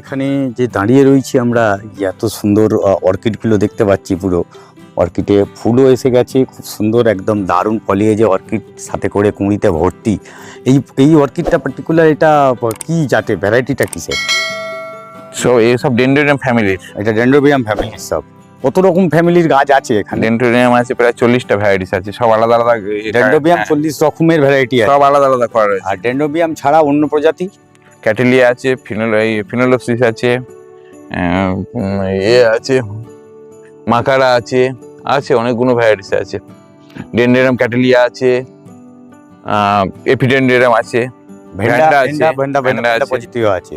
এখানে যে দাঁড়িয়ে রয়েছি আমরা এত সুন্দর অর্কিডগুলো দেখতে পাচ্ছি পুরো। অর্কিডে ফুলও এসে গেছে খুব সুন্দর একদম দারুণ ফলিয়ে যে অর্কিড সাথে করে কুঁড়িতে ভর্তি। এই এই অর্কিডটা পার্টিকুলার এটা কি জাতে ভ্যারাইটিটা কিসের? সো এইসব ডেন্ড্রোরিয়াম ফ্যামিলির এটা ডেন্ড্রোবিয়াম ফ্যামিলির সব। কত রকম ফ্যামিলির গাছ আছে এখানে? ডেন্ড্রোরিয়াম আছে প্রায় চল্লিশটা ভ্যারাইটিস আছে সব আলাদা আলাদা ডেন্ড্রোবিয়াম চল্লিশ রকমের ভ্যারাইটি আছে। সব আলাদা আলাদা করা রয়েছে। আর ডেন্ড্রোবিয়াম ছাড়া অন্য প্রজাতি? ক্যাটেলিয়া আছে ফিনোল এই ফিনোলপসিস আছে এ আছে মাকারা আছে আছে অনেকগুলো ভ্যারাইটিস আছে। ডেন্ড্রোরিয়াম ক্যাটেলিয়া আছে এপিডেন্ড্রোরিয়াম আছে ভেন্ডা আছে, ভেন্ডা ভেন্ডা আছে। প্রজাতিও আছে।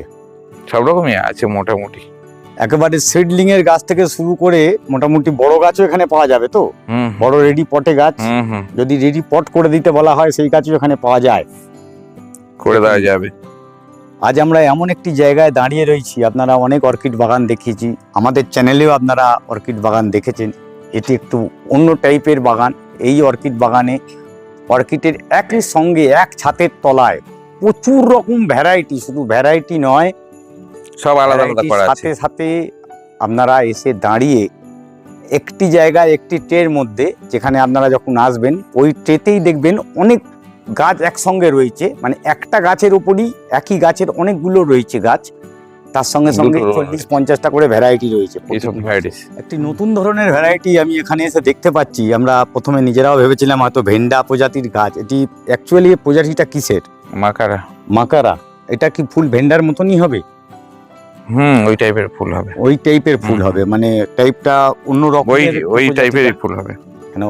সব রকমই আছে মোটামুটি। একেবারে সিডলিং এর গাছ থেকে শুরু করে মোটামুটি বড় গাছও এখানে পাওয়া যাবে তো? বড় রেডি পটে গাছ যদি রেডি পট করে দিতে বলা হয় সেই গাছও এখানে পাওয়া যায়। করে দেওয়া যাবে। আজ আমরা এমন একটি জায়গায় দাঁড়িয়ে রয়েছি আপনারা অনেক অর্কিড বাগান দেখিয়েছি আমাদের চ্যানেলেও আপনারা অর্কিড বাগান দেখেছেন এটি একটু অন্য টাইপের বাগান এই অর্কিড বাগানে অর্কিডের একই সঙ্গে এক ছাতের তলায় প্রচুর রকম ভ্যারাইটি শুধু ভ্যারাইটি নয় সব আলাদা আলাদা করা সাথে সাথে আপনারা এসে দাঁড়িয়ে একটি জায়গায় একটি ট্রের মধ্যে যেখানে আপনারা যখন আসবেন ওই ট্রেতেই দেখবেন অনেক গাছ একসঙ্গে রয়েছে মানে একটা গাছের উপরই একই গাছের অনেকগুলো রয়েছে গাছ। তার সঙ্গে সঙ্গে চল্লিশ পঞ্চাশটা করে ভ্যারাইটি রয়েছে একটি নতুন ধরনের ভ্যারাইটি আমি এখানে এসে দেখতে পাচ্ছি। আমরা প্রথমে নিজেরাও ভেবেছিলাম হয়তো ভেন্ডা প্রজাতির গাছ। এটি অ্যাকচুয়ালি প্রজাতিটা কিসের? মাকারা। মাকারা। এটা কি ফুল ভেন্ডার মতনই হবে? হুম ওই টাইপের ফুল হবে। ওই টাইপের ফুল হবে মানে টাইপটা অন্য ওই রকমের ওই প্রজাতির টাইপেরই ফুল হবে। কেন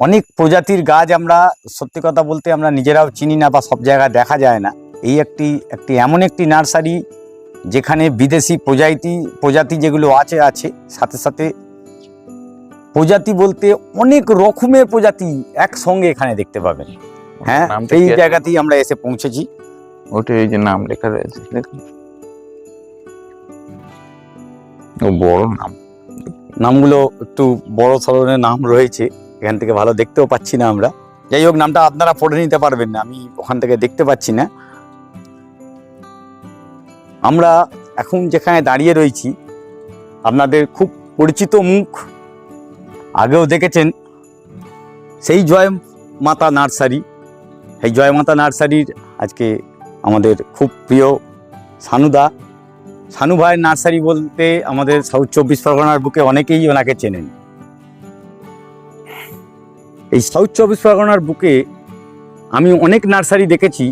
অনেক প্রজাতির গাছ আমরা সত্যি কথা বলতে আমরা নিজেরাও চিনি না বা সব জায়গায় দেখা যায় না। এই একটি একটি এমন একটি নার্সারি যেখানে বিদেশি প্রজাতি প্রজাতি যেগুলো আছে আছে সাথে সাথে প্রজাতি বলতে অনেক রকমের প্রজাতি একসঙ্গে এখানে দেখতে পাবেন। হ্যাঁ সেই জায়গাতেই আমরা এসে পৌঁছেছি। ওটা এই যে নাম লেখা রয়েছে দেখুন। ও বড় নাম। নামগুলো একটু বড় ধরনের নাম রয়েছে। এখান থেকে ভালো দেখতেও পাচ্ছি না আমরা। যাই হোক, নামটা আপনারা পড়ে নিতে পারবেন না, আমি ওখান থেকে দেখতে পাচ্ছি না। আমরা এখন যেখানে দাঁড়িয়ে রয়েছি, আপনাদের খুব পরিচিত মুখ। আগেও দেখেছেন, সেই জয় মাতা নার্সারি। এই জয় মাতা নার্সারির আজকে আমাদের খুব প্রিয় সানুদা। সানু ভাইয়ের নার্সারি বলতে আমাদের সাউথ চব্বিশ পরগনার বুকে অনেকেই ওনাকে চেনেন। এই সাউথ চব্বিশ পরগনার বুকে আমি অনেক নার্সারি দেখেছি।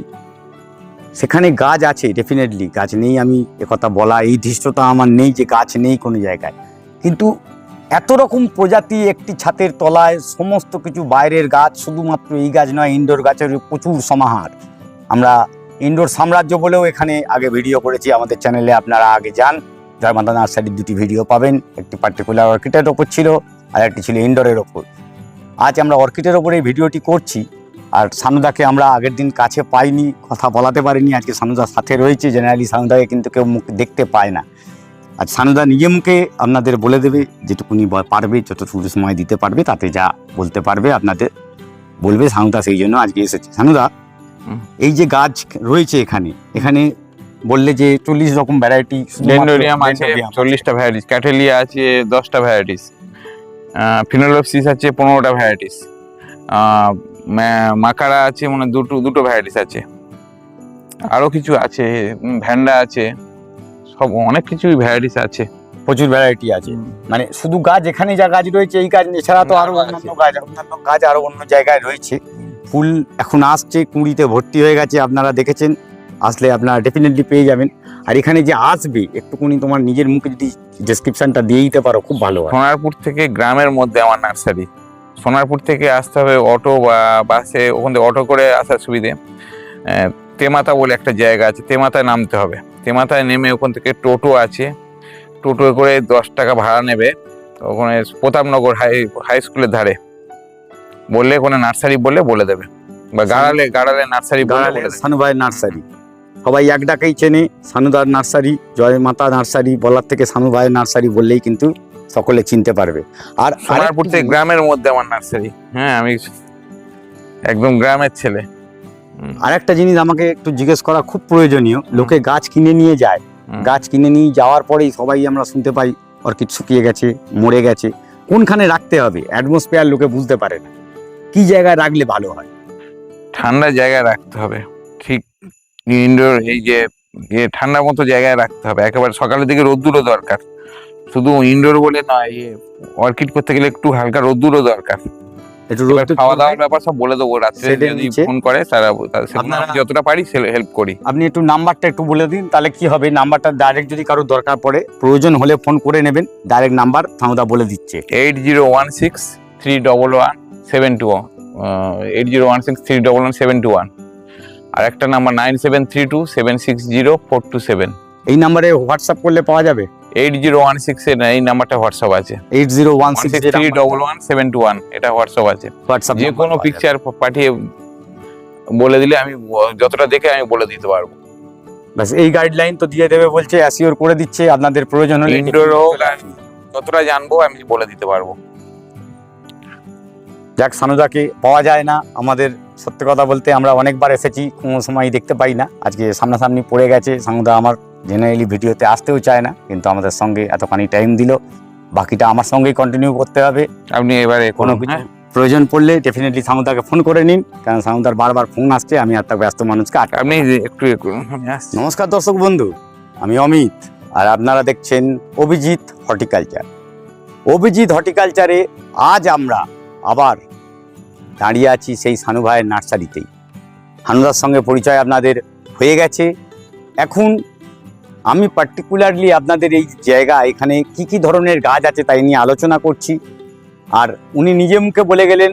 সেখানে গাছ আছে ডেফিনেটলি গাছ নেই আমি একথা বলা, এই ধৃষ্টতা আমার নেই যে গাছ নেই কোনো জায়গায়। কিন্তু এত রকম প্রজাতি একটি ছাতের তলায়, সমস্ত কিছু বাইরের গাছ, শুধুমাত্র এই গাছ নয়, ইনডোর গাছের প্রচুর সমাহার। আমরা ইনডোর সাম্রাজ্য বলেও এখানে আগে ভিডিও করেছি, আমাদের চ্যানেলে আপনারা আগে যান। জয়মাতা নার্সারির দুটি ভিডিও পাবেন, একটি পার্টিকুলার অর্কিডের ওপর ছিল আর একটি ছিল ইনডোরের ওপর। আজ আমরা অর্কিডের ওপর এই ভিডিওটি করছি। আর সানুদাকে আমরা আগের দিন কাছে পাইনি কথা বলাতে পারিনি। আজকে সানুদার সাথে রয়েছে। জেনারেলি সানুদাকে কিন্তু কেউ মুখ দেখতে পায় না। আর সানুদা নিজে মুখে আপনাদের বলে দেবে যেটুকুনি পারবে যতটুকু সময় দিতে পারবে তাতে যা বলতে পারবে আপনাদের বলবে সানুদা সেই জন্য আজকে এসেছে। সানুদা এই যে গাছ রয়েছে এখানে এখানে বললে যে চল্লিশ রকম ভ্যারাইটি চল্লিশটা ভ্যারাইটিস ক্যাটেলিয়া আছে দশটা ভ্যারাইটিস ফিনোলপসিস আছে পনেরোটা ভ্যারাইটিস মাকারা আছে মানে দুটো দুটো ভ্যারাইটিস আছে। আরও কিছু আছে ভ্যান্ডা আছে সব অনেক কিছুই ভ্যারাইটিস আছে। প্রচুর ভ্যারাইটি আছে। মানে শুধু গাছ এখানে যা গাছ রয়েছে এই গাছ এছাড়া তো আরও আরও অন্যান্য গাছ অন্যান্য গাছ আরও অন্য জায়গায় রয়েছে। ফুল এখন আসছে কুঁড়িতে ভর্তি হয়ে গেছে আপনারা দেখেছেন। আসলে আপনারা ডেফিনেটলি পেয়ে যাবেন। আর এখানে যে আসবে একটুকুনি তোমার নিজের মুখে যদি ডেসক্রিপশনটা দিয়ে দিতে পারো খুব ভালো সোনারপুর থেকে গ্রামের মধ্যে আমার নার্সারি সোনারপুর থেকে আসতে হবে অটো বা বাসে ওখান থেকে অটো করে আসার সুবিধে। তেমাতা বলে একটা জায়গা আছে তেমাতায় নামতে হবে। তেমাতায় নেমে ওখান থেকে টোটো আছে। টোটো করে দশ টাকা ভাড়া নেবে। ওখানে প্রতাপনগর হাই হাই স্কুলের ধারে। বললে কোনো নার্সারি বললে বলে দেবে। বা গাড়ালে গাড়ালে নার্সারি গাড়ালে দেবে নার্সারি সবাই এক ডাকেই চেনে। সানুদার নার্সারি জয় মাতা নার্সারি বলার থেকে সানু ভাইয়ের নার্সারি বললেই কিন্তু সকলে চিনতে পারবে। আর সোনারপুর থেকে গ্রামের মধ্যে আমার নার্সারি। হ্যাঁ আমি একদম গ্রামের ছেলে। হুম। আরেকটা জিনিস আমাকে একটু জিজ্ঞেস করা খুব প্রয়োজনীয়। লোকে গাছ কিনে নিয়ে যায়। গাছ কিনে নিয়ে যাওয়ার পরেই সবাই আমরা শুনতে পাই অর্কিড শুকিয়ে গেছে মরে গেছে। কোনখানে রাখতে হবে? অ্যাটমসফিয়ার লোকে বুঝতে পারে না। কি জায়গায় রাখলে ভালো হয়? ঠান্ডা জায়গায় রাখতে হবে। ঠিক ইনডোর এই যে ঠান্ডার মতো জায়গায় রাখতে হবে। একেবারে সকালের দিকে রোদ্দুরও দরকার। শুধু ইনডোর বলে নয় অর্কিড করতে গেলে একটু হালকা রোদ্দুরও দরকার। একটু খাওয়া দাওয়ার ব্যাপার সব বলে দেবো। রাত্রে যদি ফোন করে তারা যতটা পারি হেল্প করি। আপনি একটু নাম্বারটা একটু বলে দিন তাহলে কি হবে? নাম্বারটা ডাইরেক্ট যদি কারও দরকার পড়ে প্রয়োজন হলে ফোন করে নেবেন। ডাইরেক্ট নাম্বার বলে দিচ্ছে। Eight zero one six three double one seven two eight zero one six three double one seven two one আর একটা number nine seven three two seven six zero four two seven এই নাম্বারে WhatsApp করলে পাওয়া যাবে? Eight zero one six এই নাম্বারটা WhatsApp আছে। Eight zero one six three double one seven two one এটা হোয়াটসঅ্যাপ আছে। হোয়াটসঅ্যাপ যে কোনো পিকচার পাঠিয়ে বলে দিলে আমি যতটা দেখে আমি বলে দিতে পারব। ব্যাস এই গাইডলাইন তো দিয়ে দেবে বলছে অ্যাসিওর করে দিচ্ছে আপনাদের প্রয়োজন হলে হোক যতটা জানব আমি বলে দিতে পারব। যাক সানুদাকে পাওয়া যায় না আমাদের সত্যি কথা বলতে আমরা অনেকবার এসেছি কোনো সময় দেখতে পাই না। আজকে সামনাসামনি পড়ে গেছে সানুদা আমার জেনারেলি ভিডিওতে আসতেও চায় না কিন্তু আমাদের সঙ্গে এতখানি টাইম দিল। বাকিটা আমার সঙ্গেই কন্টিনিউ করতে হবে। আপনি এবারে কোনো কিছু প্রয়োজন পড়লে ডেফিনেটলি সানুদাকে ফোন করে নিন কারণ সানুদার বারবার ফোন আসছে আমি আর তার ব্যস্ত মানুষকে আটকা আপনি একটু আমি নমস্কার দর্শক বন্ধু আমি অমিত আর আপনারা দেখছেন অভিজিৎ হর্টিকালচার। অভিজিৎ হর্টিকালচারে আজ আমরা আবার দাঁড়িয়ে আছি সেই সানু ভাইয়ের নার্সারিতেই। হানুদার সঙ্গে পরিচয় আপনাদের হয়ে গেছে। এখন আমি পার্টিকুলারলি আপনাদের এই জায়গা, এখানে কি কি ধরনের গাছ আছে তাই নিয়ে আলোচনা করছি। আর উনি নিজে মুখে বলে গেলেন,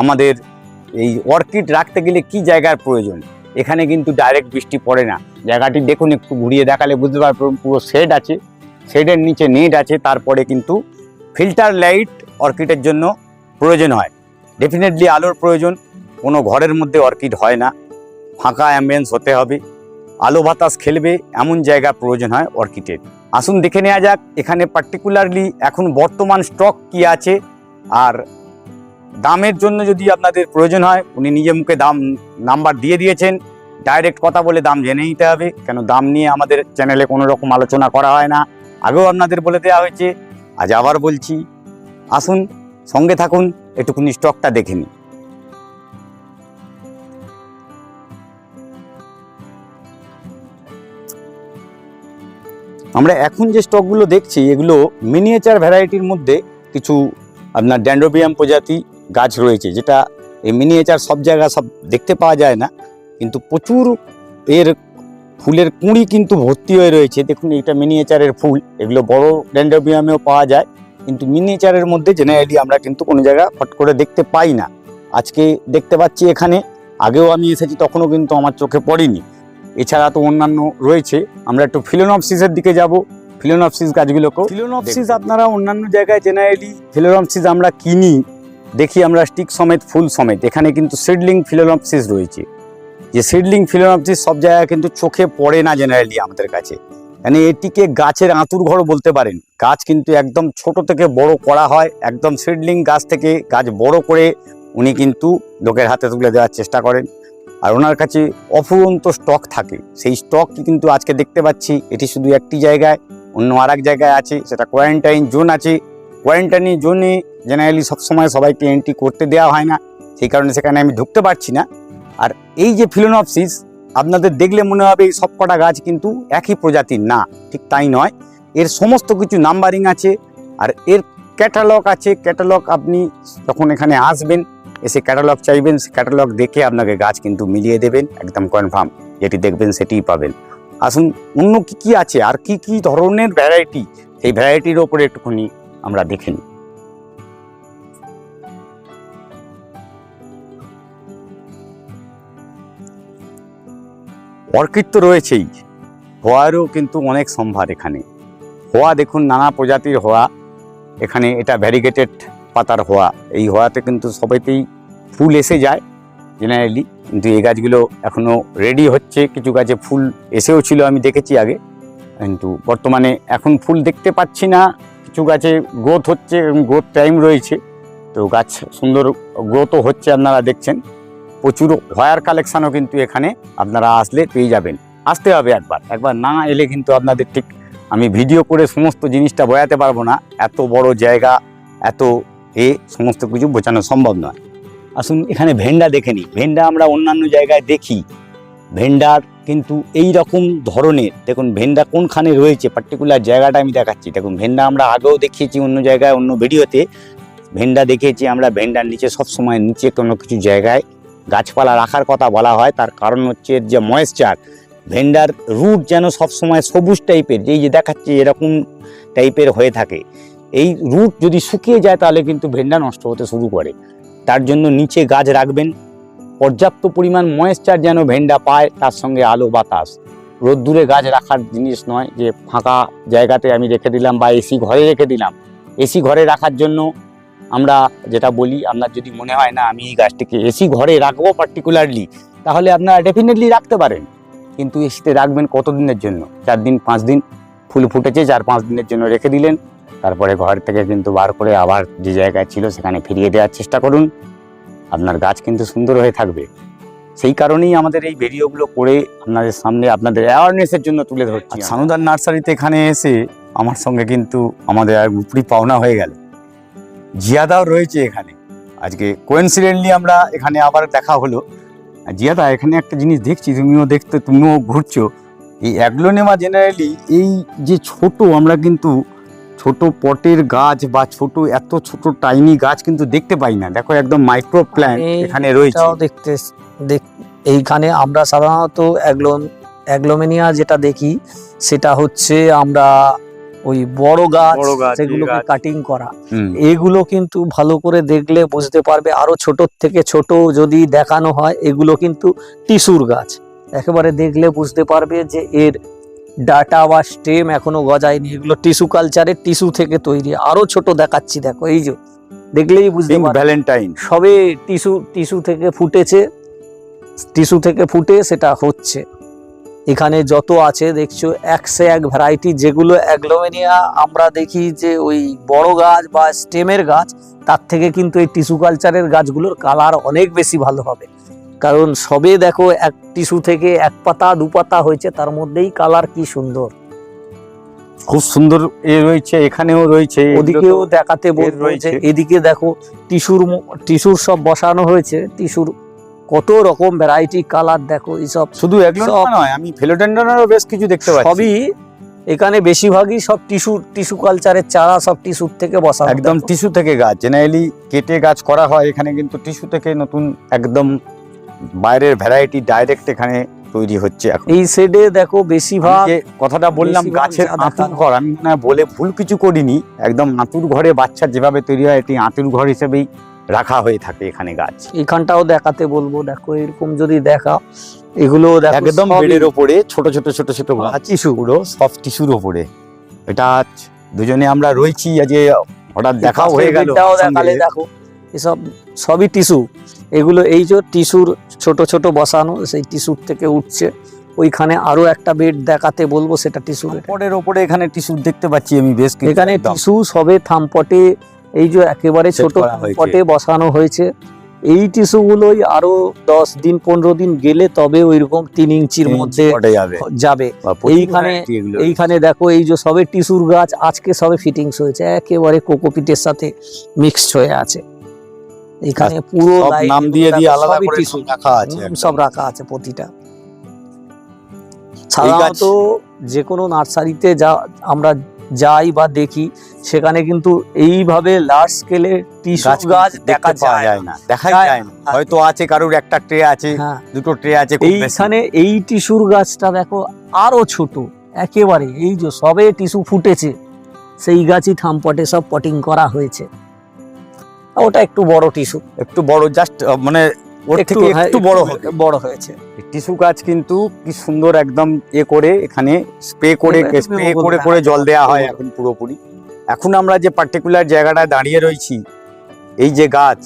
আমাদের এই অর্কিড রাখতে গেলে কি জায়গার প্রয়োজন? এখানে কিন্তু ডাইরেক্ট বৃষ্টি পড়ে না। জায়গাটি দেখুন, একটু ঘুরিয়ে দেখালে বুঝতে পারবেন, পুরো শেড আছে। শেডের নিচে নেট আছে, তারপরে কিন্তু ফিল্টার লাইট অর্কিডের জন্য প্রয়োজন হয়। ডেফিনেটলি আলোর প্রয়োজন। কোনো ঘরের মধ্যে অর্কিড হয় না। ফাঁকা অ্যাম্বিয়েন্স হতে হবে। আলো বাতাস খেলবে, এমন জায়গা প্রয়োজন হয় অর্কিডের। আসুন দেখে নেওয়া যাক, এখানে পার্টিকুলারলি এখন বর্তমান স্টক কি আছে। আর দামের জন্য যদি আপনাদের প্রয়োজন হয়, উনি নিজে মুখে দাম নাম্বার দিয়ে দিয়েছেন। ডাইরেক্ট কথা বলে দাম জেনে নিতে হবে। কেন দাম নিয়ে আমাদের চ্যানেলে কোনো রকম আলোচনা করা হয় না। আগেও আপনাদের বলে দেওয়া হয়েছে, আজ আবার বলছি। আসুন, সঙ্গে থাকুন। একটুখানি স্টকটা দেখে নিন আমরা এখন যে স্টকগুলো দেখছি, এগুলো মিনিয়েচার ভ্যারাইটির মধ্যে কিছু আপনার ড্যান্ড্রোবিয়াম প্রজাতি গাছ রয়েছে, যেটা এই মিনিয়েচার সব জায়গায় সব দেখতে পাওয়া যায় না, কিন্তু প্রচুর এর ফুলের কুঁড়ি কিন্তু ভর্তি হয়ে রয়েছে। দেখুন এটা মিনিয়েচারের ফুল, এগুলো বড় ড্যান্ড্রোবিয়ামেও পাওয়া যায়। কিন্তু মিনিয়েচারের মধ্যে জেনারেলি আমরা কিন্তু কোনো জায়গা ফট করে দেখতে পাই না। আজকে দেখতে পাচ্ছি এখানে আগেও আমি এসেছি তখনও কিন্তু আমার চোখে পড়েনি। এছাড়া তো অন্যান্য রয়েছে। আমরা একটু ফিলোনপসিসের দিকে যাব। ফিলোনপসিস গাছগুলোকেও ফিলোনপসিস আপনারা অন্যান্য জায়গায় জেনারেলি ফিলোনপসিস আমরা কিনি দেখি আমরা স্টিক সমেত ফুল সমেত। এখানে কিন্তু সিডলিং ফিলোনপসিস রয়েছে। যে সিডলিং ফিলোনপসিস সব জায়গায় কিন্তু চোখে পড়ে না জেনারেলি আমাদের কাছে। মানে এটিকে গাছের আঁতুর ঘর বলতে পারেন। গাছ কিন্তু একদম ছোট থেকে বড় করা হয়, একদম সিডলিং গাছ থেকে গাছ বড় করে উনি কিন্তু লোকের হাতে তুলে দেওয়ার চেষ্টা করেন। আর ওনার কাছে অফুরন্ত স্টক থাকে। সেই স্টক কিন্তু আজকে দেখতে পাচ্ছি, এটি শুধু একটি জায়গায়, অন্য আর জায়গায় আছে, সেটা কোয়ারেন্টাইন জোন আছে। কোয়ারেন্টাইন জোনে জেনারেলি সবসময় সবাইকে এন্ট্রি করতে দেওয়া হয় না। সেই কারণে সেখানে আমি ঢুকতে পারছি না। আর এই যে ফিলোনপসিস আপনাদের দেখলে মনে হবে এই সব কটা গাছ কিন্তু একই প্রজাতির। না, ঠিক তাই নয়। এর সমস্ত কিছু নাম্বারিং আছে আর এর ক্যাটালগ আছে। ক্যাটালগ আপনি যখন এখানে আসবেন, এসে ক্যাটালগ চাইবেন, সে ক্যাটালগ দেখে আপনাকে গাছ কিন্তু মিলিয়ে দেবেন, একদম কনফার্ম যেটি দেখবেন সেটিই পাবেন। আসুন, অন্য কি কি আছে? আর কি কি ধরনের ভ্যারাইটি সেই ভ্যারাইটির ওপরে একটুখানি আমরা দেখে নিই। অর্কিড তো রয়েছেই। হোয়ারও কিন্তু অনেক সম্ভার এখানে। হোয়া দেখুন, নানা প্রজাতির হোয়া। এখানে এটা ভ্যারিগেটেড পাতার হোয়া। এই হোয়াতে কিন্তু সবাইতেই ফুল এসে যায় জেনারেলি কিন্তু এই গাছগুলো এখনও রেডি হচ্ছে। কিছু গাছে ফুল এসেও ছিল, আমি দেখেছি আগে। কিন্তু বর্তমানে এখন ফুল দেখতে পাচ্ছি না। কিছু গাছে গ্রোথ হচ্ছে এবং গ্রোথ টাইম রয়েছে। তো গাছ সুন্দর গ্রোথও হচ্ছে, আপনারা দেখছেন। প্রচুর হোয়ার কালেকশানও কিন্তু এখানে আপনারা আসলে পেয়ে যাবেন। আসতে হবে একবার। একবার না এলে কিন্তু আপনাদের ঠিক আমি ভিডিও করে সমস্ত জিনিসটা বোঝাতে পারব না। এত বড় জায়গা, এত এ, সমস্ত কিছু বোঝানো সম্ভব নয়। আসুন এখানে ভেন্ডা দেখে নিই। ভেন্ডা আমরা অন্যান্য জায়গায় দেখি। ভেন্ডার কিন্তু এই রকম ধরনের। দেখুন, ভেন্ডা কোনখানে রয়েছে? পার্টিকুলার জায়গাটা আমি দেখাচ্ছি। দেখুন, ভেন্ডা আমরা আগেও দেখিয়েছি অন্য জায়গায়, অন্য ভিডিওতে ভেন্ডা দেখিয়েছি আমরা। ভেন্ডার নিচে সব সময় নিচে কোনো কিছু জায়গায় গাছপালা রাখার কথা বলা হয়, তার কারণ হচ্ছে এর যে ময়েশ্চার ভেন্ডার রুট যেন সবসময় সবুজ টাইপের যেই যে দেখাচ্ছে এরকম টাইপের হয়ে থাকে। এই রুট যদি শুকিয়ে যায় তাহলে কিন্তু ভেন্ডা নষ্ট হতে শুরু করে। তার জন্য নিচে গাছ রাখবেন। পর্যাপ্ত পরিমাণ ময়েশ্চার যেন ভেন্ডা পায়, তার সঙ্গে আলো বাতাস। রোদ্দুরে গাছ রাখার জিনিস নয় যে ফাঁকা জায়গাতে আমি রেখে দিলাম বা এসি ঘরে রেখে দিলাম। এসি ঘরে রাখার জন্য আমরা যেটা বলি আপনার যদি মনে হয় না আমি এই গাছটিকে এসি ঘরে রাখব পার্টিকুলারলি তাহলে আপনারা ডেফিনেটলি রাখতে পারেন। কিন্তু এসিতে রাখবেন কতদিনের জন্য? চার দিন পাঁচ দিন? ফুল ফুটেছে চার পাঁচ দিনের জন্য রেখে দিলেন। তারপরে ঘর থেকে কিন্তু বার করে আবার যে জায়গায় ছিল সেখানে ফিরিয়ে দেওয়ার চেষ্টা করুন। আপনার গাছ কিন্তু সুন্দর হয়ে থাকবে। সেই কারণেই আমাদের এই ভিডিওগুলো করে আপনাদের সামনে আপনাদের অ্যাওয়ারনেসের জন্য তুলে ধরছি সানুদার নার্সারিতে এখানে এসে আমার সঙ্গে কিন্তু আমাদের আর উপরি পাওনা হয়ে গেল। জিয়াদাও রয়েছে এখানে। আজকে কোয়েন্সিডেন্টলি আমরা এখানে আবার দেখা হলো। জিয়াদা এখানে একটা জিনিস দেখছি তুমিও দেখতে তুমিও ঘুরছো। এই অ্যাগ্লোনেমা জেনারেলি এই যে ছোট আমরা কিন্তু ছোট পটের গাছ বা ছোট এত ছোট টাইনি গাছ কিন্তু দেখতে পাই না। দেখো একদম মাইক্রো প্ল্যান্ট এখানে রয়েছে। দেখতে দেখ এইখানে আমরা সাধারণত অ্যাগ্লোন অ্যাগ্লোমেনিয়া যেটা দেখি সেটা হচ্ছে আমরা ওই বড় গাছ সেগুলোকে কাটিং করা। হুম, এগুলো কিন্তু ভালো করে দেখলে বুঝতে পারবে আরও ছোট থেকে ছোট যদি দেখানো হয় এগুলো কিন্তু টিস্যুর গাছ। একেবারে দেখলে বুঝতে পারবে যে এর ডাটা বা স্টেম এখনও গজায়নি। এগুলো টিস্যু কালচারের টিস্যু থেকে তৈরি। আরও ছোট দেখাচ্ছি দেখো এই যে দেখলেই বুঝতে ভ্যালেন্টাইন সবে টিস্যু টিস্যু থেকে ফুটেছে। টিস্যু থেকে ফুটে সেটা হচ্ছে। এখানে যত আছে দেখছ একশো এক ভ্যারাইটি যেগুলো অ্যাগ্লোমেনিয়া আমরা দেখি যে ওই বড় গাছ বা স্টেমের গাছ তার থেকে কিন্তু এই টিস্যু কালচারের গাছগুলোর কালার অনেক বেশি ভালো হবে কারণ সবে দেখো এক টিস্যু থেকে এক পাতা দু পাতা হয়েছে তার মধ্যেই কালার কি সুন্দর খুব সুন্দর এ রয়েছে এখানেও রয়েছে ওদিকেও দেখাতে রয়েছে। এদিকে দেখো টিস্যুর টিস্যুর সব বসানো হয়েছে টিস্যুর কত রকম ভ্যারাইটি কালার দেখো এইসব শুধু নয় আমি ফিলোডেন্ড্রনেরও বেশ কিছু দেখতে পাচ্ছি। সবই এখানে বেশিরভাগই সব টিস্যু টিস্যু কালচারের চারা সব টিস্যুর থেকে বসা একদম। টিস্যু থেকে গাছ জেনারেলি কেটে গাছ করা হয় এখানে কিন্তু টিস্যু থেকে নতুন একদম বাইরের ভ্যারাইটি ডাইরেক্ট এখানে তৈরি হচ্ছে এখন। এই সেডে দেখো বেশিরভাগ কথাটা বললাম গাছের আঁতুর ঘর আমি হয় বলে ভুল কিছু করিনি একদম আঁতুর ঘরে বাচ্চা যেভাবে তৈরি হয় এটি আঁতুর ঘর হিসেবেই রাখা হয়ে থাকে এখানে গাছ। এখানটাও দেখাতে বলব দেখো এরকম যদি দেখা এগুলো দেখো একদম বেডের ওপরে ছোট ছোট ছোট ছোট গাছ টিস্যু গুলো সব টিস্যুর ওপরে। এটা দুজনে আমরা রয়েছি আজ হঠাৎ দেখাও হয়ে গেল দেখো এসব সবই টিস্যু এগুলো এই যে টিস্যুর ছোট ছোট বসানো সেই টিস্যুর থেকে উঠছে। ওইখানে আরও একটা বেড দেখাতে বলব সেটা টিস্যু পটের ওপরে এখানে টিস্যু দেখতে পাচ্ছি আমি বেশ এখানে। টিস্যু সবে থামপটে এই যে একেবারে ছোট পটে বসানো হয়েছে এই টিস্যুগুলোই আরও দশ দিন পনেরো দিন গেলে তবে ওইরকম তিন ইঞ্চির মধ্যে যাবে। এইখানে- এইখানে দেখো এই যে সবে টিস্যুর গাছ আজকে সবে ফিটিংস হয়েছে একেবারে কোকোপিটের সাথে মিক্সড হয়ে আছে। এখানে পুরো নাম দিয়ে দিয়ে আলাদা করে। সব রাখা আছে সব রাখা আছে প্রতিটা। সাধারণত যে কোনো নার্সারিতে যা আমরা যাই বা দেখি সেখানে কিন্তু এইভাবে লার্জ স্কেলে গাছ দেখা যায় না। দেখাই যায় যায় না। না। হয়তো আছে কারুর একটা ট্রে আছে হ্যাঁ। দুটো ট্রে আছে এইখানে এই টিস্যুর গাছটা দেখো আরও ছোট একেবারে। এই যে সবে টিস্যু ফুটেছে সেই গাছই থামপটে সব পটিং করা হয়েছে। ওটা একটু বড় টিস্যু একটু বড় জাস্ট মানে ওর থেকে হ্যাঁ, একটু বড় বড় হয়েছে। টিস্যু গাছ কিন্তু কি সুন্দর একদম এ করে এখানে স্প্রে করে স্প্রে করে করে জল দেওয়া হয় এখন পুরোপুরি। এখন আমরা যে পার্টিকুলার জায়গাটায় দাঁড়িয়ে রয়েছি এই যে গাছ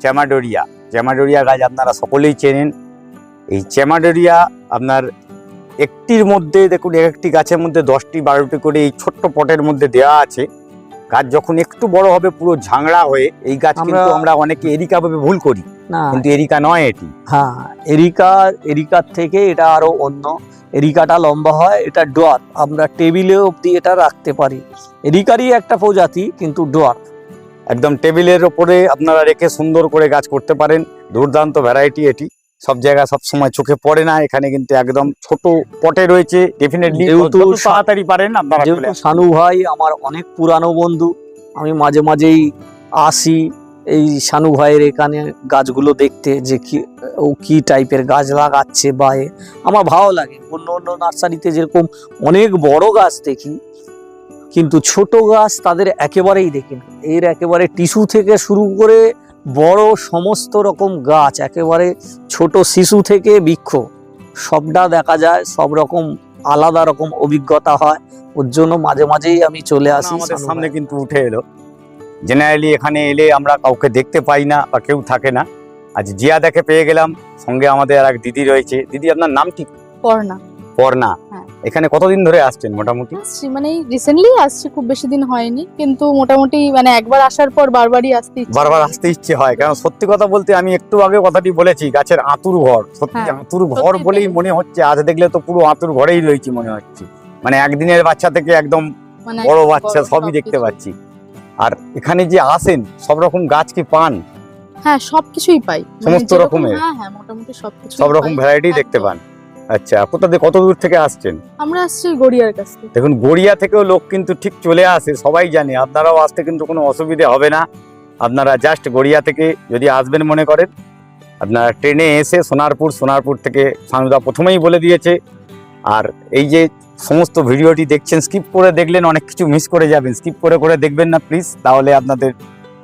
চ্যামাডোরিয়া চ্যামাডোরিয়া গাছ আপনারা সকলেই চেনেন। এই চ্যামাডোরিয়া আপনার একটির মধ্যে দেখুন এক একটি গাছের মধ্যে দশটি বারোটি করে এই ছোট্ট পটের মধ্যে দেওয়া আছে। গাছ যখন একটু বড় হবে পুরো ঝাংড়া হয়ে এই গাছ কিন্তু আমরা- অনেকে এরিকা ভাবে ভুল করি। না। কিন্তু এরিকা নয় এটি। হ্যাঁ এরিকা এরিকার থেকে এটা আরও অন্য এরিকাটা লম্বা হয় এটা ডোয়ার। আমরা টেবিলে অবধি এটা রাখতে পারি। এরিকারই একটা প্রজাতি কিন্তু ডোয়ার। একদম টেবিলের ওপরে আপনারা রেখে সুন্দর করে গাছ করতে পারেন। দুর্দান্ত ভ্যারাইটি এটি। সব জায়গায় সব সময় চোখে পড়ে না এখানে কিন্তু একদম ছোট পটে রয়েছে। ডেফিনেটলি যেহেতু তাড়াতাড়ি পারেন আপনারা যেহেতু আসুন। ভাই আমার অনেক পুরানো বন্ধু আমি মাঝে মাঝেই আসি। এই শানু ভাইয়ের এখানে গাছগুলো দেখতে যে কি ও কি টাইপের গাছ লাগাচ্ছে বা। আমার ভালো লাগে। অন্য অন্য নার্সারিতে যেরকম অনেক বড় গাছ দেখি কিন্তু ছোট গাছ তাদের একেবারেই দেখি না। এর একেবারে টিস্যু থেকে শুরু করে বড় সমস্ত রকম গাছ একেবারে ছোট শিশু থেকে বৃক্ষ সবটা দেখা যায় সব রকম আলাদা রকম অভিজ্ঞতা হয়। ওর জন্য মাঝে মাঝেই আমি চলে আসি আমাদের সামনে কিন্তু উঠে এলো। জেনারেলি এখানে এলে আমরা কাউকে দেখতে পাই না বা কেউ থাকে না। আজ জিয়া দেখে পেয়ে গেলাম সঙ্গে আমাদের আর এক দিদি রয়েছে। দিদি আপনার নাম ঠিক? পড়না পর্ণা। হ্যাঁ। এখানে কতদিন ধরে আসছেন মোটামুটি? আসছি মানে রিসেন্টলি আসছি খুব বেশি দিন হয়নি। কিন্তু মোটামুটি মানে একবার আসার পর বারবারই আসতে বারবার আসতে ইচ্ছে হয়। কারণ সত্যি কথা বলতে আমি একটু আগে কথাটি বলেছি গাছের আঁতুর ঘর। সত্যি হ্যাঁ, আঁতুর ঘর বলেই মনে হচ্ছে আজ দেখলে তো পুরো আঁতুর ঘরেই রয়েছি মনে হচ্ছে। মানে একদিনের বাচ্চা থেকে একদম মানে বড় বাচ্চা সবই দেখতে পাচ্ছি। আর এখানে যে আসেন সব রকম গাছ কি পান? হ্যাঁ সবকিছুই পাই। মানে সমস্ত রকমের? হ্যাঁ হ্যাঁ মোটামুটি সবকিছু সব রকম ভ্যারাইটি দেখতে পান। আচ্ছা কোথা থেকে কত দূর থেকে আসছেন? আমরা আসছি গড়িয়ার কাছ থেকে। দেখুন গড়িয়া থেকেও লোক কিন্তু ঠিক চলে আসে সবাই জানে। আপনারাও আসতে কিন্তু কোনো অসুবিধে হবে না। আপনারা জাস্ট গড়িয়া থেকে যদি আসবেন মনে করেন আপনারা ট্রেনে এসে সোনারপুর সোনারপুর থেকে সানুদা প্রথমেই বলে দিয়েছে। আর এই যে সমস্ত ভিডিওটি দেখছেন স্কিপ করে দেখলেন অনেক কিছু মিস করে যাবেন। স্কিপ করে করে দেখবেন না প্লিজ তাহলে আপনাদের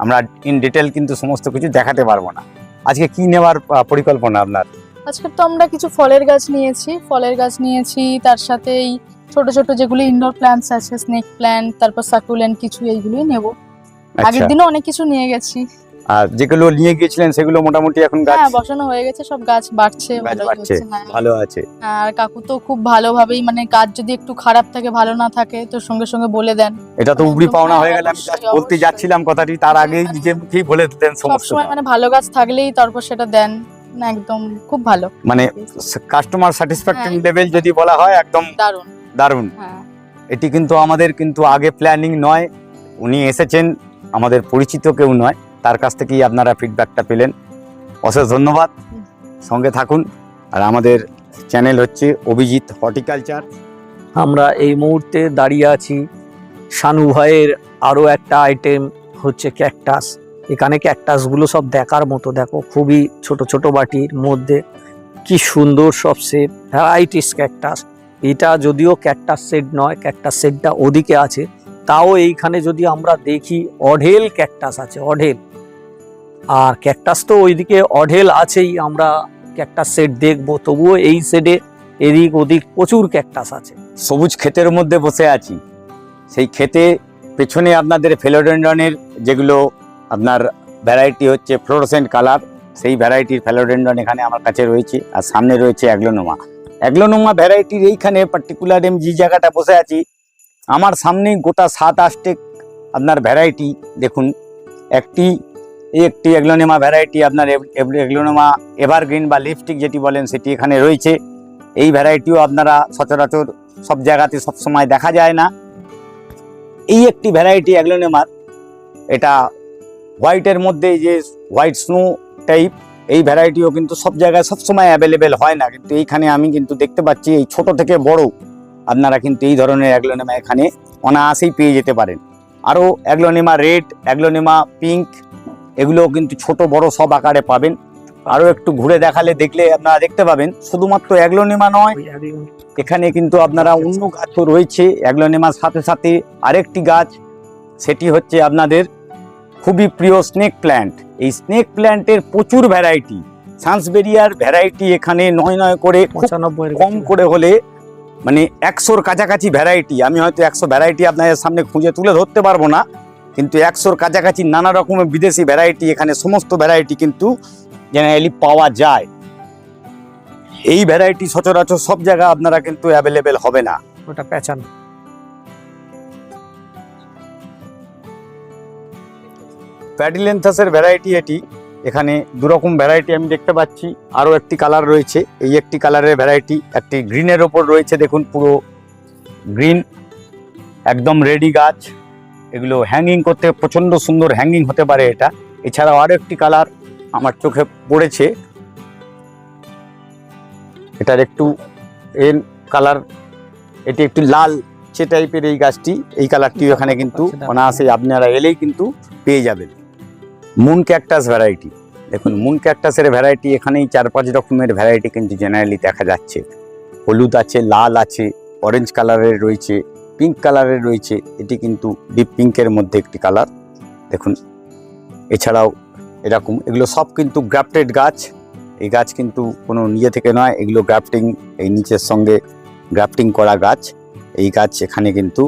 আমরা ইন ডিটেল কিন্তু সমস্ত কিছু দেখাতে পারব না। আজকে কি নেওয়ার পরিকল্পনা আপনার? আজকে তো আমরা কিছু ফলের গাছ নিয়েছি। ফলের গাছ নিয়েছি তার সাথে এই ছোট ছোট যেগুলো ইনডোর প্ল্যান্টস আছে স্নেক প্ল্যান্ট তারপর সাকুলেন্ট কিছু এইগুলোই নেব। আগের আচ্ছা। দিনও অনেক কিছু নিয়ে গেছি। আর যেগুলো নিয়ে গিয়েছিলেন সেগুলো মোটামুটি এখন গাছ হ্যাঁ বসানো হয়ে গেছে সব গাছ বাড়ছে গাছ বাড়ছে হ্যাঁ। ভালো আছে। আর কাকু তো খুব ভালোভাবেই মানে গাছ যদি একটু খারাপ থাকে ভালো না থাকে তো সঙ্গে সঙ্গে বলে দেন। এটা তো একদম, পাওনা হ্যাঁ, হয়ে গেলে আমি বলতে যাচ্ছিলাম কথাটি তার আগেই মানে- নিজে মুখেই বলে দিতেন সমস্ত সবসময় মানে ভালো গাছ থাকলেই তারপর সেটা দেন না একদম খুব ভালো। মানে কাস্টমার স্যাটিসফ্যাকশন হ্যাঁ। লেভেল যদি বলা হয় একদম দারুণ। দারুণ। হ্যাঁ। এটি কিন্তু আমাদের কিন্তু আগে প্ল্যানিং নয়। উনি এসেছেন আমাদের পরিচিত কেউ নয়। তার কাছ থেকেই আপনারা ফিডব্যাকটা পেলেন। অশেষ ধন্যবাদ। সঙ্গে থাকুন। আর আমাদের চ্যানেল হচ্ছে অভিজিৎ হর্টিকালচার। আমরা এই মুহূর্তে দাঁড়িয়ে আছি। শানু ভাইয়ের আরও একটা আইটেম হচ্ছে ক্যাকটাস এখানে ক্যাকটাসগুলো সব দেখার মতো। দেখো, খুবই ছোট ছোট বাটির মধ্যে। কি সুন্দর সব সেট ভ্যারাইটিস ক্যাকটাস এটা যদিও ক্যাকটাস সেট নয় ক্যাকটাস সেটটা ওদিকে আছে। তাও এইখানে যদি আমরা দেখি, অঢেল ক্যাকটাস আছে, অঢেল। আর ক্যাকটাস তো ওইদিকে অঢেল আছেই, আমরা ক্যাকটাস সেট দেখব, তবুও এই সেটে এদিক ওদিক প্রচুর ক্যাকটাস আছে। সবুজ ক্ষেতের মধ্যে বসে আছি। সেই ক্ষেতে পেছনে আপনাদের ফেলোডেন্ডনের যেগুলো আপনার ভ্যারাইটি হচ্ছে ফ্লোরোসেন্ট কালার সেই ভ্যারাইটির ফেলোডেন্ডন এখানে আমার কাছে রয়েছে, আর সামনে রয়েছে অ্যাগ্লোনোমা অ্যাগ্লোনোমা ভ্যারাইটির এইখানে পার্টিকুলার আমি যে জায়গাটা বসে আছি। আমার সামনেই গোটা সাত আটটে আপনার ভ্যারাইটি দেখুন, একটি একটি অ্যাগ্লোনোমা ভ্যারাইটি আপনার অ্যাগ্লোনোমা এভারগ্রিন বা লিপস্টিক যেটি বলেন সেটি এখানে রয়েছে। এই ভ্যারাইটিও আপনারা সচরাচর সব জায়গাতে সব সময় দেখা যায় না। এই একটি ভ্যারাইটি অ্যাগ্লোনেমার এটা হোয়াইটের মধ্যে যে হোয়াইট স্নো টাইপ এই ভ্যারাইটিও কিন্তু সব জায়গায় সব সময় অ্যাভেলেবেল হয় না। কিন্তু এইখানে আমি কিন্তু দেখতে পাচ্ছি এই ছোট থেকে বড় আপনারা কিন্তু এই ধরনের অ্যাগ্লোনেমা এখানে অনায়াসেই পেয়ে যেতে পারেন। আরও অ্যাগ্লোনেমা রেড অ্যাগ্লোনেমা পিঙ্ক এগুলোও কিন্তু ছোট বড় সব আকারে পাবেন। আরও একটু ঘুরে দেখালে দেখলে আপনারা দেখতে পাবেন। শুধুমাত্র অ্যাগ্লোনেমা নয় এখানে কিন্তু আপনারা অন্য গাছও রয়েছে। অ্যাগ্লোনেমার সাথে সাথে আরেকটি গাছ সেটি হচ্ছে আপনাদের খুবই প্রিয় স্নেক প্ল্যান্ট। এই স্নেক প্ল্যান্টের প্রচুর ভ্যারাইটি। সান্সবেরিয়ার ভ্যারাইটি এখানে নয় নয় করে পঁচানব্বই কম করে হলে মানে একশোর কাছাকাছি ভ্যারাইটি। আমি হয়তো একশো ভ্যারাইটি আপনাদের সামনে খুঁজে তুলে ধরতে পারব না। কিন্তু একশোর কাছাকাছি নানা রকমের বিদেশি ভ্যারাইটি এখানে সমস্ত ভ্যারাইটি কিন্তু জেনারেলি পাওয়া যায়। এই ভ্যারাইটি সচরাচর সব জায়গায় আপনারা কিন্তু অ্যাভেলেবেল হবে না। ওটা পেঁচান প্যাডিলেন্থাসের ভ্যারাইটি এটি। এখানে দুরকম ভ্যারাইটি আমি দেখতে পাচ্ছি। আরও একটি কালার রয়েছে। এই একটি কালারের ভ্যারাইটি একটি গ্রিনের ওপর রয়েছে। দেখুন পুরো গ্রিন একদম রেডি গাছ। এগুলো হ্যাঙ্গিং করতে প্রচণ্ড সুন্দর হ্যাঙ্গিং হতে পারে এটা। এছাড়াও আরও একটি কালার আমার চোখে পড়েছে। এটার একটু এর কালার এটি একটু লাল সে টাইপের এই গাছটি। এই কালারটি এখানে কিন্তু অনায়াসে আপনারা এলেই কিন্তু পেয়ে যাবেন। মুন ক্যাকটাস ভ্যারাইটি দেখুন মুন ক্যাকটাসের ভ্যারাইটি এখানেই চার পাঁচ রকমের ভ্যারাইটি কিন্তু জেনারেলি দেখা যাচ্ছে। হলুদ আছে লাল আছে অরেঞ্জ কালারের রয়েছে। পিঙ্ক কালারের রয়েছে, এটি কিন্তু ডিপ পিঙ্কের মধ্যে একটি কালার দেখুন, এছাড়াও এরকম, এগুলো সব কিন্তু গ্রাফটেড গাছ। এই গাছ কিন্তু কোনো নিজে থেকে নয়, এগুলো গ্রাফটিং এই নিচের সঙ্গে গ্রাফটিং করা গাছ। এই গাছ এখানে কিন্তু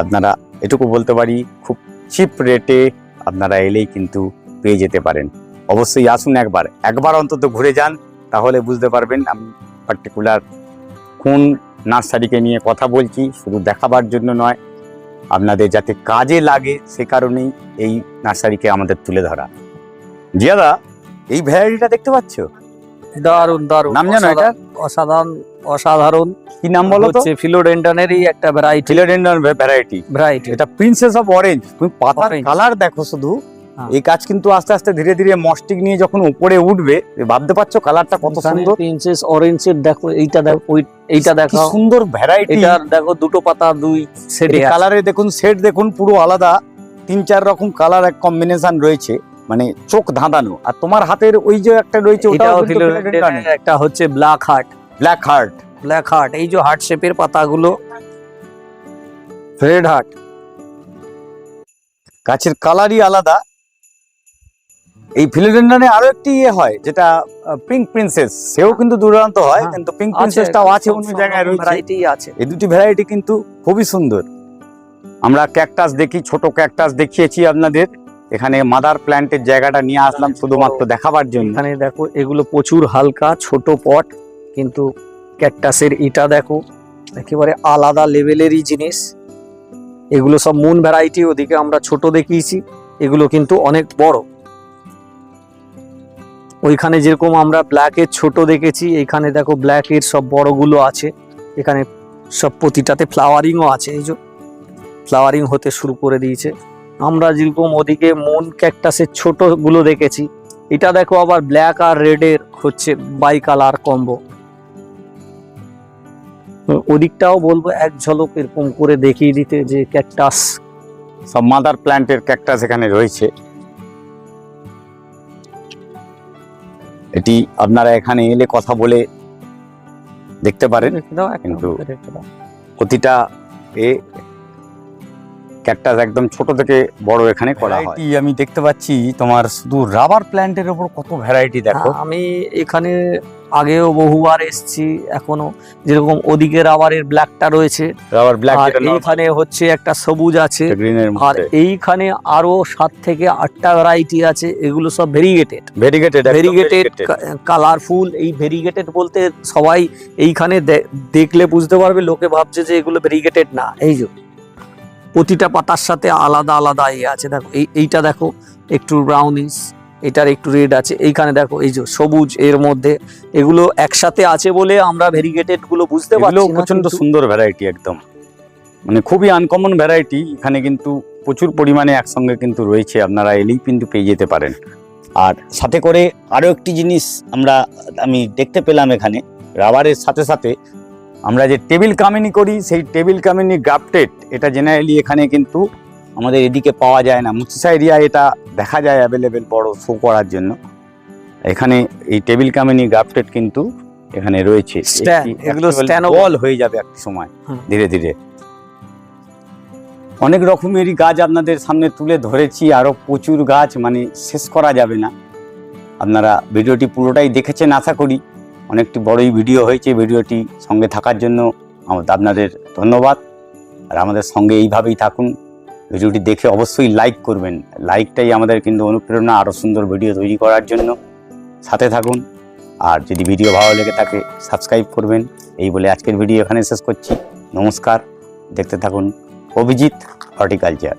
আপনারা এটুকু বলতে পারি, খুব চিপ রেটে আপনারা এলেই কিন্তু পেয়ে যেতে পারেন। অবশ্যই আসুন একবার একবার অন্তত ঘুরে যান, তাহলে বুঝতে পারবেন আমি পার্টিকুলার কোন নার্সারিকে নিয়ে কথা বলছি শুধু দেখাবার জন্য নয় আপনাদের যাতে কাজে লাগে সে কারণেই এই নার্সারিকে আমাদের তুলে ধরা। জিয়াদা এই ভ্যারাইটিটা দেখতে পাচ্ছ? দারুণ দারুণ নাম জানো এটা? অসাধারণ অসাধারণ। কি নাম বলো তো? হচ্ছে ফিলোডেন্ডানেরই একটা ভ্যারাইটি ফিলোডেন্ডন ভ্যারাইটি। ভ্যারাইটি এটা প্রিন্সেস অফ অরেঞ্জ তুমি পাতার কালার দেখো শুধু। এই গাছ কিন্তু আস্তে আস্তে ধীরে ধীরে মস্টিক নিয়ে যখন উপরে উঠবে ভাবতে পারছ কালারটা কত সুন্দর? প্রিন্সেস অরেঞ্জের দেখো এইটা দেখো ওই এইটা দেখো। সুন্দর ভ্যারাইটি এটার দেখো দুটো পাতা দুই সেটে কালারে দেখুন সেট দেখুন পুরো আলাদা। তিন চার রকম কালার এক কম্বিনেশন রয়েছে মানে চোখ ধাঁধানো। আর তোমার হাতের ওই যে একটা রয়েছে ওটাও একটা হচ্ছে black heart black heart black heart এই যে হার্ট শেপের পাতাগুলো। রেড হার্ট গাছের কালারই আলাদা। এই ফিলোডেন্ডনে আরও একটি ইয়ে হয় যেটা পিঙ্ক প্রিন্সেস সেও কিন্তু দুর্দান্ত হয় হ্যাঁ। কিন্তু পিঙ্ক প্রিন্সেসটাও আছে অন্য জায়গায় ভ্যারাইটি আছে। এই দুটি ভ্যারাইটি কিন্তু খুবই সুন্দর। আমরা ক্যাকটাস দেখি ছোট ক্যাকটাস দেখিয়েছি আপনাদের। এখানে মাদার প্ল্যান্টের জায়গাটা নিয়ে আসলাম শুধুমাত্র দেখাবার জন্য। এখানে দেখো এগুলো প্রচুর হালকা ছোট পট কিন্তু ক্যাকটাসের ইটা দেখো একেবারে আলাদা লেভেলেরই জিনিস। এগুলো সব মুন ভ্যারাইটি ওদিকে আমরা ছোট দেখিয়েছি। এগুলো কিন্তু অনেক বড়। ওইখানে যেরকম আমরা ব্ল্যাকের ছোট দেখেছি এখানে দেখো ব্ল্যাকের সব বড়গুলো আছে। এখানে সব প্রতিটাতে ফ্লাওয়ারিংও আছে, এই যে ফ্লাওয়ারিং হতে শুরু করে দিয়েছে। আমরা যেরকম ওদিকে মুন ক্যাকটাসের ছোটগুলো দেখেছি, এটা দেখো আবার ব্ল্যাক আর রেডের হচ্ছে বাই কালার কম্বো ওদিকটাও বলব এক ঝলক এরকম করে দেখিয়ে দিতে যে ক্যাকটাস সব মাদার প্ল্যান্টের ক্যাকটাস এখানে রয়েছে। এটি আপনারা এখানে এলে কথা বলে দেখতে পারেন কিন্তু- প্রতিটা এ ক্যাকটাস একদম ছোট থেকে বড় এখানে করা হয়। আমি দেখতে পাচ্ছি তোমার শুধু রাবার প্ল্যান্টের উপর কত ভ্যারাইটি দেখো। হ্যাঁ, আমি এখানে আগেও বহুবার এসেছি এখনও যেরকম ওদিকে রাবারের ব্ল্যাকটা রয়েছে রাবার ব্ল্যাক এইখানে হচ্ছে একটা সবুজ আছে আর এইখানে আরও সাত থেকে আটটা ভ্যারাইটি আছে এগুলো সব ভেরিগেটেড ভেরিগেটেড ভেরিগেটেড কালারফুল এই ভেরিগেটেড বলতে সবাই এইখানে দে- দেখলে বুঝতে পারবে লোকে ভাবছে যে এগুলো ভেরিগেটেড না। এই যে প্রতিটা পাতার সাথে আলাদা আলাদা ইয়ে আছে। দেখো এই এইটা দেখো একটু ব্রাউনিস এটার একটু রেড আছে। এইখানে দেখো এই যে সবুজ এর মধ্যে এগুলো একসাথে আছে বলে আমরা ভেরিগেটেডগুলো বুঝতে পারছি প্রচণ্ড সুন্দর ভ্যারাইটি একদম। মানে খুবই আনকমন ভ্যারাইটি এখানে কিন্তু প্রচুর পরিমাণে একসঙ্গে কিন্তু রয়েছে আপনারা এলেই কিন্তু পেয়ে যেতে পারেন। আর সাথে করে আরও একটি জিনিস আমরা আমি দেখতে পেলাম এখানে রাবারের সাথে সাথে আমরা যে টেবিল কামিনি করি সেই টেবিল কামিনি গ্রাফটেড এটা জেনারেলি এখানে কিন্তু আমাদের এদিকে পাওয়া যায় না। মুচিসা এরিয়া এটা দেখা যায় অ্যাভেলেবেল বড় শো করার জন্য। এখানে এই টেবিল কামিনি গ্রাফটেড কিন্তু এখানে রয়েছে। এগুলো বল হয়ে যাবে একটা সময় ধীরে ধীরে। অনেক রকমেরই গাছ আপনাদের সামনে তুলে ধরেছি আরও প্রচুর গাছ মানে শেষ করা যাবে না। আপনারা ভিডিওটি পুরোটাই দেখেছেন আশা করি। অনেকটি বড়ই ভিডিও হয়েছে ভিডিওটি সঙ্গে থাকার জন্য আপনাদের ধন্যবাদ। আর আমাদের সঙ্গে এইভাবেই থাকুন। ভিডিওটি দেখে অবশ্যই লাইক করবেন। লাইকটাই আমাদের কিন্তু অনুপ্রেরণা আরও সুন্দর ভিডিও তৈরি করার জন্য। সাথে থাকুন। আর যদি ভিডিও ভালো লেগে থাকে সাবস্ক্রাইব করবেন। এই বলে আজকের ভিডিও এখানে শেষ করছি। নমস্কার। দেখতে থাকুন অভিজিৎ হর্টিকালচার।